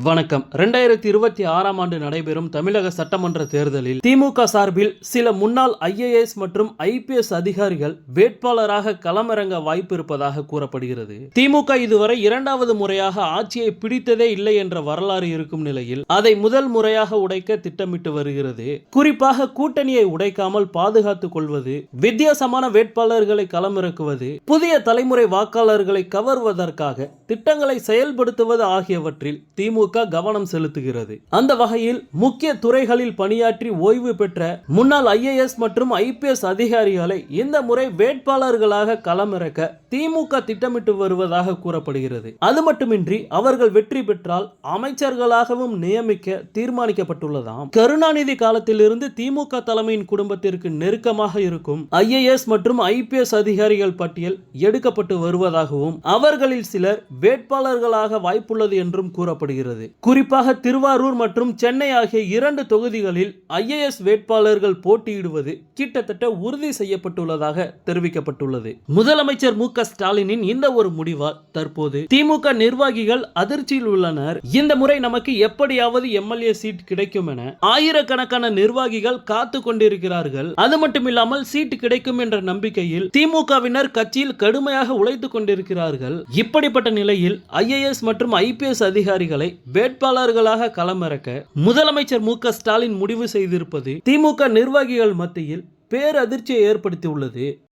வணக்கம். ரெண்டாயிரத்தி இருபத்தி ஆறாம் ஆண்டு நடைபெறும் தமிழக சட்டமன்ற தேர்தலில் திமுக சார்பில் சில முன்னாள் ஐஏஎஸ் மற்றும் ஐபிஎஸ் அதிகாரிகள் வேட்பாளராக களமிறங்க வாய்ப்பு இருப்பதாக கூறப்படுகிறது. திமுக இதுவரை இரண்டாவது முறையாக ஆட்சியை பிடித்ததே இல்லை என்ற வரலாறு இருக்கும் நிலையில் அதை முதல் முறையாக உடைக்க திட்டமிட்டு வருகிறது. குறிப்பாக கூட்டணியை உடைக்காமல் பாதுகாத்துக் கொள்வது வித்தியாசமான வேட்பாளர்களை களமிறக்குவது புதிய தலைமுறை வாக்காளர்களை கவர்வதற்காக திட்டங்களை செயல்படுத்துவது ஆகியவற்றில் திமுக கவனம் செலுத்துகிறது. அந்த வகையில் முக்கிய துறைகளில் பணியாற்றி ஓய்வு பெற்ற முன்னாள் ஐஏஎஸ் மற்றும் ஐபிஎஸ் அதிகாரிகளை இந்த முறை வேட்பாளர்களாக களமிறக்க திமுக திட்டமிட்டு வருவதாக கூறப்படுகிறது. அது மட்டுமின்றி அவர்கள் வெற்றி பெற்றால் அமைச்சர்களாகவும் நியமிக்க தீர்மானிக்கப்பட்டுள்ளதாம். கருணாநிதி காலத்திலிருந்து திமுக தலைமையின் குடும்பத்திற்கு நெருக்கமாக இருக்கும் ஐஏஎஸ் மற்றும் ஐபிஎஸ் அதிகாரிகள் பட்டியல் எடுக்கப்பட்டு வருவதாகவும் அவர்களில் சிலர் வேட்பாளர்களாக வாய்ப்புள்ளது என்றும் கூறப்படுகிறது. குறிப்பாக திருவாரூர் மற்றும் சென்னை ஆகிய இரண்டு தொகுதிகளில் ஐஏஎஸ் வேட்பாளர்கள் போட்டியிடுவது கிட்டத்தட்ட உறுதி செய்யப்பட்டுள்ளதாக தெரிவிக்கப்பட்டுள்ளது. முதலமைச்சர் மு க ஸ்டாலினின் இந்த ஒரு முடிவால் தற்போது திமுக நிர்வாகிகள் அதிர்ச்சியில் உள்ளனர். இந்த முறை நமக்கு எப்படியாவது எம்எல்ஏ சீட் கிடைக்கும் என ஆயிரக்கணக்கான நிர்வாகிகள் காத்து கொண்டிருக்கிறார்கள். அது மட்டுமில்லாமல் சீட் கிடைக்கும் என்ற நம்பிக்கையில் திமுகவினர் கட்சியில் கடுமையாக உழைத்துக் கொண்டிருக்கிறார்கள். இப்படிப்பட்ட நிலையில் ஐஏஎஸ் மற்றும் ஐபிஎஸ் அதிகாரிகளை வேட்பாளர்களாக களமிறக்க முதலமைச்சர் மு க ஸ்டாலின் முடிவு செய்திருப்பது திமுக நிர்வாகிகள் மத்தியில் பேரதிர்ச்சியை ஏற்படுத்தியுள்ளது.